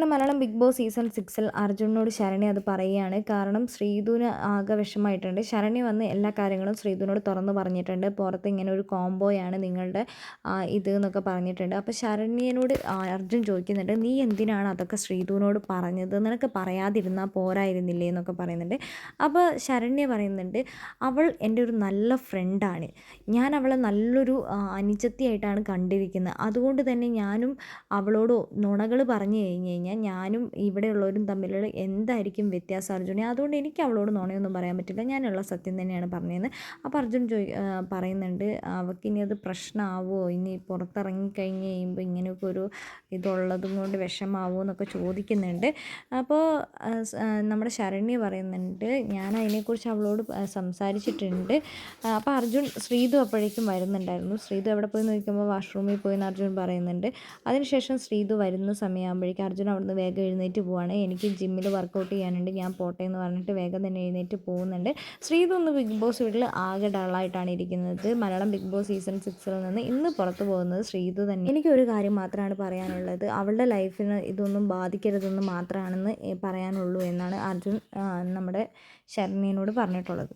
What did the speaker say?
അങ്ങനെ Malayalam big boss season സിക്സിൽ അർജുനോട് ശരണി അത് പറയുകയാണ്. കാരണം ശ്രീധുവിന് ആകെ വിഷമമായിട്ടുണ്ട്. ശരണി വന്ന് എല്ലാ കാര്യങ്ങളും ശ്രീധുവിനോട് തുറന്നു പറഞ്ഞിട്ടുണ്ട്. പുറത്ത് ഇങ്ങനെ ഒരു കോംബോയാണ് നിങ്ങളുടെ ഇത് എന്നൊക്കെ പറഞ്ഞിട്ടുണ്ട്. അപ്പോൾ ശരണ്യനോട് അർജുൻ ചോദിക്കുന്നുണ്ട് നീ എന്തിനാണ് അതൊക്കെ ശ്രീധുവിനോട് പറഞ്ഞത്? നിനക്ക് പറയാതിരുന്നാൽ പോരായിരുന്നില്ലേ? എന്നൊക്കെ പറയുന്നുണ്ട്. അപ്പോൾ ശരണ്യ പറയുന്നുണ്ട് അവൾ എന്റെ ഒരു നല്ല ഫ്രണ്ടാണ്. ഞാൻ അവളെ നല്ലൊരു അനിച്ചത്തിയായിട്ടാണ് കണ്ടിരിക്കുന്നത്. അതുകൊണ്ട് തന്നെ ഞാനും അവളോട് നുണകൾ പറഞ്ഞു കഴിഞ്ഞ് കഴിഞ്ഞാൽ ഞാനും ഇവിടെയുള്ളവരും തമ്മിലുള്ള എന്തായിരിക്കും വ്യത്യാസം അർജുനെ? അതുകൊണ്ട് എനിക്ക് അവളോട് നുണയൊന്നും പറയാൻ പറ്റില്ല. ഞാനുള്ള സത്യം തന്നെയാണ് പറഞ്ഞതെന്ന് അപ്പോൾ അർജുൻ ചോദി പറയുന്നുണ്ട് അവൾക്ക് ഇനി അത് പ്രശ്നമാവുമോ ഇനി പുറത്തിറങ്ങി കഴിഞ്ഞ് കഴിയുമ്പോൾ ഇങ്ങനെയൊക്കെ ഒരു ഇതുള്ളതും കൊണ്ട് വിഷമാവുമോ എന്നൊക്കെ ചോദിക്കുന്നുണ്ട്. അപ്പോൾ നമ്മുടെ ശരണ്യ പറയുന്നുണ്ട് ഞാൻ അതിനെക്കുറിച്ച് അവളോട് സംസാരിച്ചിട്ടുണ്ട്. അപ്പോൾ അർജുൻ ശ്രീതു അപ്പോഴേക്കും വരുന്നുണ്ടായിരുന്നു. ശ്രീതു എവിടെ പോയി നോക്കുമ്പോൾ വാഷ്റൂമിൽ പോയി എന്ന് അർജുൻ പറയുന്നുണ്ട്. അതിനുശേഷം ശ്രീതു വരുന്ന സമയമാകുമ്പോഴേക്കും അർജുൻ അവിടുന്ന് വേഗം എഴുന്നേറ്റ് പോവാണ്. എനിക്ക് ജിമ്മിൽ വർക്കൗട്ട് ചെയ്യാനുണ്ട്. ഞാൻ പോട്ടെ എന്ന് പറഞ്ഞിട്ട് വേഗം തന്നെ എഴുന്നേറ്റ് പോകുന്നുണ്ട്. ശ്രീതു ഒന്ന് ബിഗ് ബോസ് വീട്ടിൽ ആകെ ഡള്ളായിട്ടാണ് ഇരിക്കുന്നത്. മലയാളം ബിഗ് ബോസ് സീസൺ സിക്സിൽ നിന്ന് ഇന്ന് പുറത്തു പോകുന്നത് ശ്രീതു തന്നെ. എനിക്കൊരു കാര്യം മാത്രമാണ് പറയാനുള്ളത്. അവളുടെ ലൈഫിന് ഇതൊന്നും ബാധിക്കരുതെന്ന് മാത്രമാണെന്ന് പറയാനുള്ളൂ എന്നാണ് അർജുൻ നമ്മുടെ ശരണ്യനോട് പറഞ്ഞിട്ടുള്ളത്.